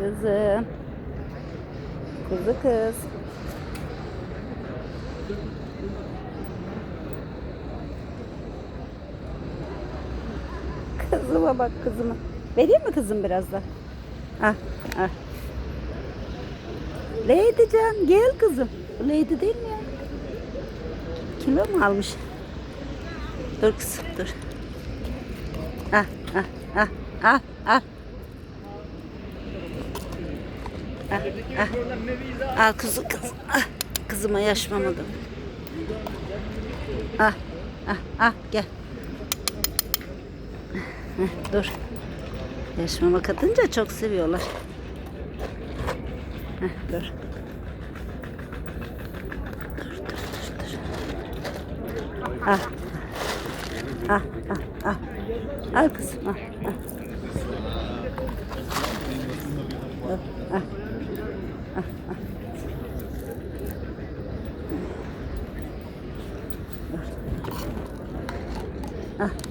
Kızım. Kuzu kız. Kızıma bak kızıma. Vereyim mi kızım biraz da? Ah, ah. Lady Can gel kızım. Lady değil mi ya? Kilo mu almış? Dur kızım dur. Ah ah ah ah ah. Ah, ah. Al kızım kızım. Ah, kızıma yaşmamadım. Ah ah ah gel. Heh, dur. Yaş mama katınca çok seviyorlar. Heh, dur. Dur, dur, dur, dur. Ah. Ah, ah, ah. Al kızım, ah, ah. Dur, ah. Ah, ah. Dur. Ah.